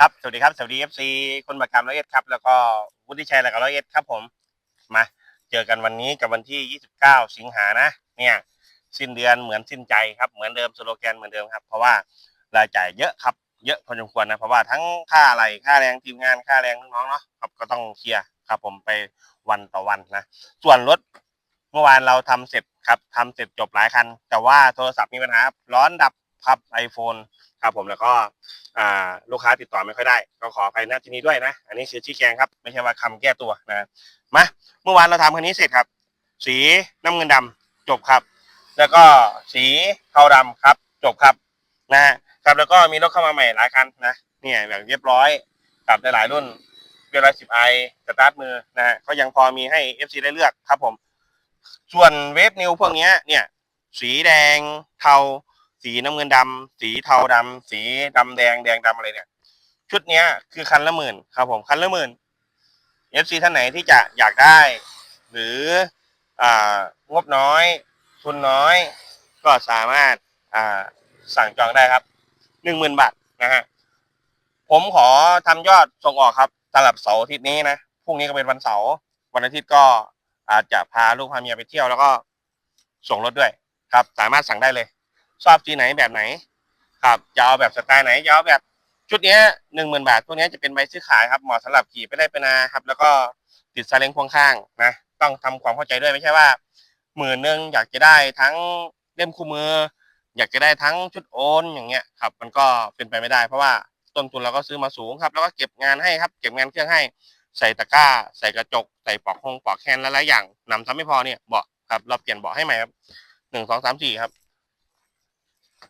ครับ สวัสดีครับ สวัสดีเอฟซีคนประกรรมร้อยเอ็ดครับ แล้วก็วุฒิชัยแล้วก็ร้อยเอ็ดครับผม มาเจอกันวันนี้กับวันที่ 29 สิงหานะ เนี่ย สิ้นเดือนเหมือนสิ้นใจครับ เหมือนเดิมสโลแกนเหมือนเดิมครับ เพราะว่ารายจ่ายเยอะครับ เยอะพอสมควรนะ เพราะว่าทั้งค่าอะไรค่าแรงทีมงาน ค่าแรงน้องๆเนาะครับ ก็ต้องเคลียร์ครับ ผมไปวันต่อวันนะ ส่วนรถเมื่อวานเราทำเสร็จครับทำเสร็จจบหลายคัน แต่ว่าโทรศัพท์มีปัญหาครับร้อนดับครับ iPhone ครับผมแล้วก็อ่าลูกค้าติดต่อไม่ค่อยได้ ก็ขออภัยณที่นี้ด้วยนะ อันนี้คือชี้แจงครับ ไม่ใช่ว่าคำแก้ตัวนะมาเมื่อวานเราทำคันนี้เสร็จครับ สีน้ำเงินดำจบครับ แล้วก็สีเทาดำครับ จบครับนะครับแล้วก็มีรถเข้ามาใหม่หลายคันนะเนี่ยแบบเรียบร้อยกับหลายๆรุ่นเวลาสิบไอสตาร์ทมือนะก็ยังพอมีให้ FC ได้เลือกครับผม ส่วนเวฟนิวพวกนี้เนี่ย สีแดงเทา สีน้ำเงินดำสีเทาดำสีดำแดงแดงดำอะไรเนี่ย ชุดเนี้ยคือคันละหมื่นครับผมคันละหมื่น FC ท่านไหนที่จะอยากได้ หรืออ่างบน้อย ทุนน้อย ก็สามารถอ่าสั่งจองได้ครับหนึ่งหมื่นบาทนะฮะผมขอทำยอดส่งออกครับสำหรับเสาร์อาทิตย์นี้นะพรุ่งนี้ก็เป็นวันเสาร์วันอาทิตย์ก็อาจจะพาลูกพาเมียไปเที่ยวแล้วก็ส่งรถด้วยครับ สามารถสั่งได้เลย ชอบสีไหนแบบไหน ครับจะเอาแบบสไตล์ไหนจะเอาแบบชุดเนี้ยหนึ่งหมื่นบาทพวเนี้ยจะเป็นใบซื้อขายครับเหมาะสำหรับขี่ไปได้ไปนาครับ แล้วก็ติดซาเล้งพ่วงข้างนะต้องทำความเข้าใจด้วยไม่ใช่ว่าหมื่นหนึ่งอยากจะได้ทั้งเล่มคู่มือ อยากจะได้ทั้งชุดโอนอย่างเงี้ยครับ มันก็เป็นไปไม่ได้ เพราะว่าต้นทุนเราก็ซื้อมาสูงครับ แล้วก็เก็บงานให้ครับ เก็บงานเครื่องให้ใส่ตะกร้า ใส่กระจก ใส่ปลอกคงปลอกแคนหลายๆอย่างนำทำไม่พอเนี่ยเบาะครับเราเปลี่ยนเบาะให้ใหม่ครับหนึ่งสองสามสี่ครับ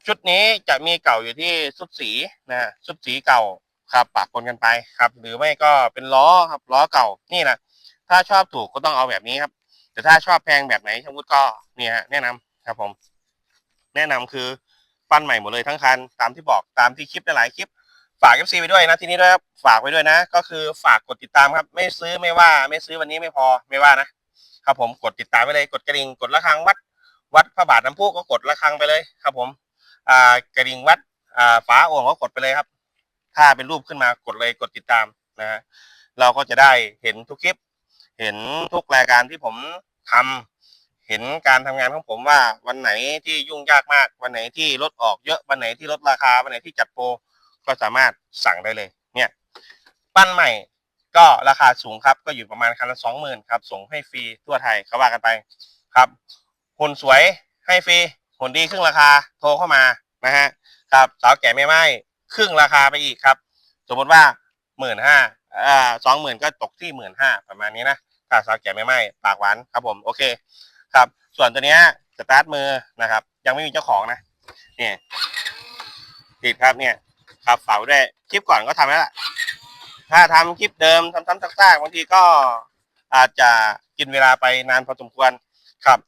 ชุดนี้จะมีเก่าอยู่ที่ชุดสีนะฮะชุดสีเก่าครับปะปนกันไปครับ หรือไม่ก็เป็นล้อครับล้อเก่านี่นะถ้าชอบถูกก็ต้องเอาแบบนี้ครับ แต่ถ้าชอบแพงแบบไหนชมวุฒิก็เนี่ยฮะแนะนำครับผม แนะนำคือปั้นใหม่หมดเลยทั้งคันตามที่บอกตามที่คลิปหลายคลิป ฝาก FC ไปด้วยนะที่นี้ด้วยครับฝากไว้ด้วยนะ ก็คือฝากกดติดตามครับ ไม่ซื้อไม่ว่า ไม่ซื้อวันนี้ไม่พอไม่ว่านะครับผมกดติดตามไปเลยกดกระดิ่งกดระฆังวัด วัดพระบาทน้ำพุก็กดระฆังไปเลยครับผม อ่ากระดิ่งวัดอ่าฝาโอ่งก็กดไปเลยครับ ถ้าเป็นรูปขึ้นมากดเลยกดติดตามนะฮะเราก็จะได้เห็นทุกคลิป เห็นทุกรายการที่ผมทำเห็นการทำงานของผมว่าวันไหนที่ยุ่งยากมาก วันไหนที่ลดออกเยอะวันไหนที่ลดราคาวันไหนที่จัดโปรก็สามารถสั่งได้เลยเนี่ยปั้นใหม่ก็ราคาสูงครับก็อยู่ประมาณคันละสองหมื่นครับส่งให้ฟรีทั่วไทยเขาว่ากันไปครับหุ่นสวยให้ฟรี หุ่นดีครึ่งราคาโทรเข้ามานะฮะครับสาวแก่ไม่ไหม้ครึ่งราคาไปอีกครับ สมมติว่าหมื่นห้าอ่าสองหมื่นก็ตกที่หมื่นห้าประมาณนี้นะถ้าสาวแก่ไม่ไหม้ปากหวานครับผมโอเคครับ ส่วนตัวเนี้ยสตาร์ทมือนะครับ ยังไม่มีเจ้าของนะเนี่ยติดครับเนี่ยครับฝาไว้ด้วยคลิปก่อนก็ทำแล้วล่ะถ้าทำคลิปเดิมทำๆซากๆบางทีก็อาจจะกินเวลาไปนานพอสมควรครับ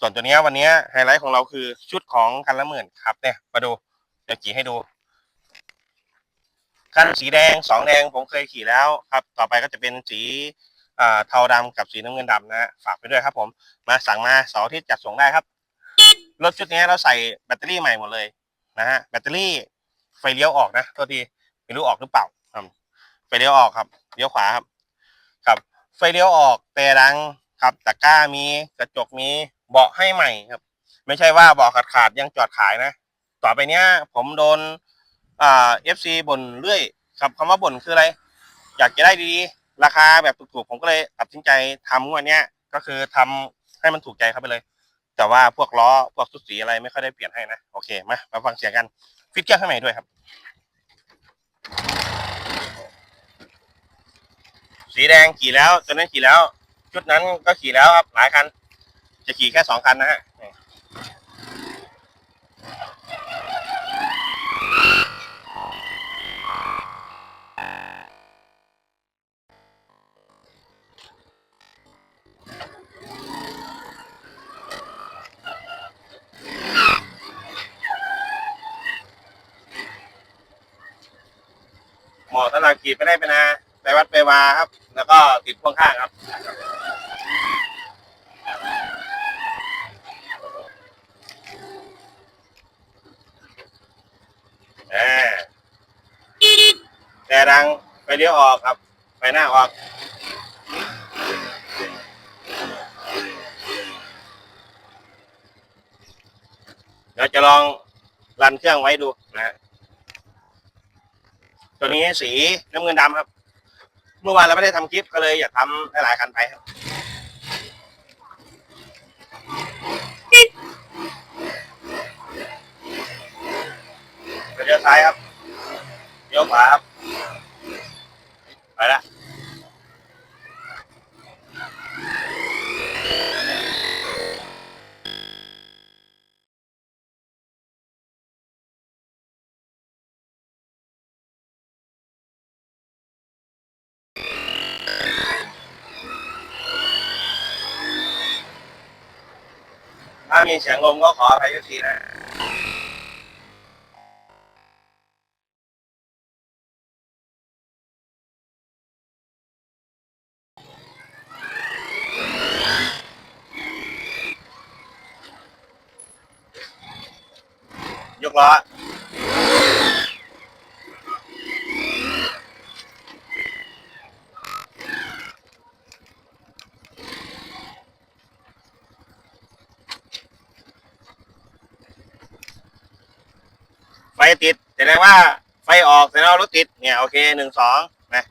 ส่วนตัวนี้วันนี้ไฮไลท์ของเราคือชุดของคันละหมื่นครับเนี่ย มาดู เดี๋ยวขี่ให้ดู คันสีแดงสองแดงผมเคยขี่แล้วครับ ต่อไปก็จะเป็นสีเทาดำกับสีน้ำเงินดำนะฮะฝากไปด้วยครับ ผม มาสั่งมาเสาร์อาที่จัดส่งได้ครับ รถชุดนี้เราใส่แบตเตอรี่ใหม่หมดเลยนะฮะ แบตเตอรี่ไฟเลี้ยวออกนะโทษทีไม่รู้ออกหรือเปล่าครับไฟเลี้ยวออกครับ เลี้ยวขวาครับ ครับ ไฟเลี้ยวออกแต่ดังครับตะกร้ามีกระจกมี เบาะให้ใหม่ครับ ไม่ใช่ว่าเบาะขาดขาดยังจอดขายนะ ต่อไปเนี้ย ผมโดนอ่าเอฟซีบ่นเรื่อยครับคำว่าบ่นคืออะไร อยากจะได้ดีๆราคาแบบถูกๆผมก็เลยตัดสินใจทำงวันเนี้ยก็คือทำให้มันถูกใจเขาไปเลย แต่ว่าพวกล้อพวกสุดสีอะไรไม่ค่อยได้เปลี่ยนให้นะโอเคมามาฟังเสียงกันฟิตเครื่องข้างในด้วยครับ สีแดงขี่แล้วตัวนั้นขี่แล้ว ชุดนั้นก็ขี่แล้วครับหลายคัน จะขี่แค่สองคันนะฮะหมาะสำหรับขี่ไปได้ไปนาไปวัดไปวาครับ แล้วก็ติดพ่วงข้างครับ อ่า แต่ดังไปเลี้ยวออกครับ ไปหน้าออกเดี๋ยวจะลองรันเครื่องไว้ดูนะฮะตัวนี้สีน้ำเงินดำครับ เมื่อวานเราไม่ได้ทำคลิปก็เลยอยากทำหลายๆคันไปครับ มีเสียงงมก็ขออภัยทุกทีนะยกล้อ ติดแสดงว่าไฟออกแสดงว่ารถติดเนี่ยโอเคหนึ่งสองนะ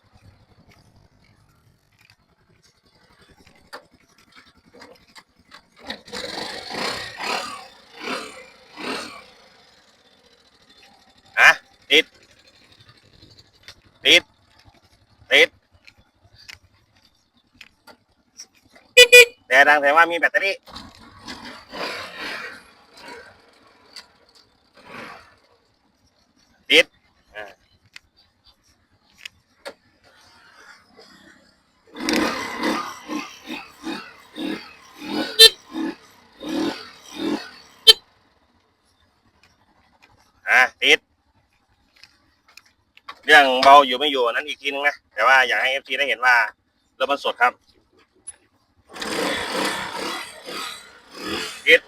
อะติด ติด ติดแต่ดังแต่ว่ามีแบตเตอรี่ อะติด เรื่องเบาอยู่ไม่อยู่นนั้นอีกทีนึงนะ แต่ว่าอยากให้เอฟซีได้เห็นว่ารถมันสดครับติด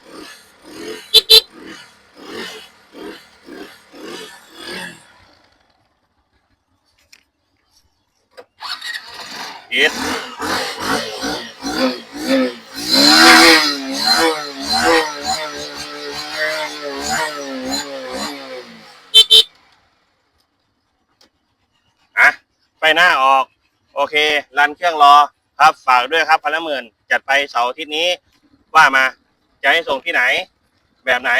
ติดอะไป หน้าออก โอเครันเครื่องรอครับฝากด้วยครับพันละหมื่นจัดไปเสาร์อาทิตย์นี้ว่ามาจะให้ส่งที่ไหน แบบไหน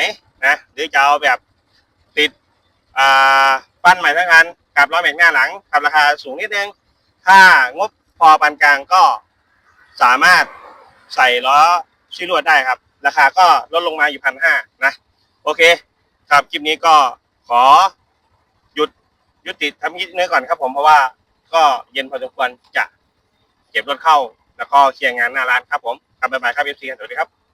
นะหรือจะเอาแบบติดอ่าปั้นใหม่ทั้งคันกับล้อแม็กหน้าหลังกับราคาสูงนิดนึงถ้างบพอปานกลางก็สามารถใส่ล้อชิลวดได้ครับ ราคาก็ลดลงมาอยู่พันห้านะ โอเค ครับคลิปนี้ก็ขอหยุดยุติทำยิดเนื้ก่อนครับผมเพราะว่า ก็เย็นพอสมควรจะเก็บรถเข้า แล้วก็เคลียร์งานหน้าร้านครับผมครับบ๊ายบายครับเอฟซีสวัสดีครับ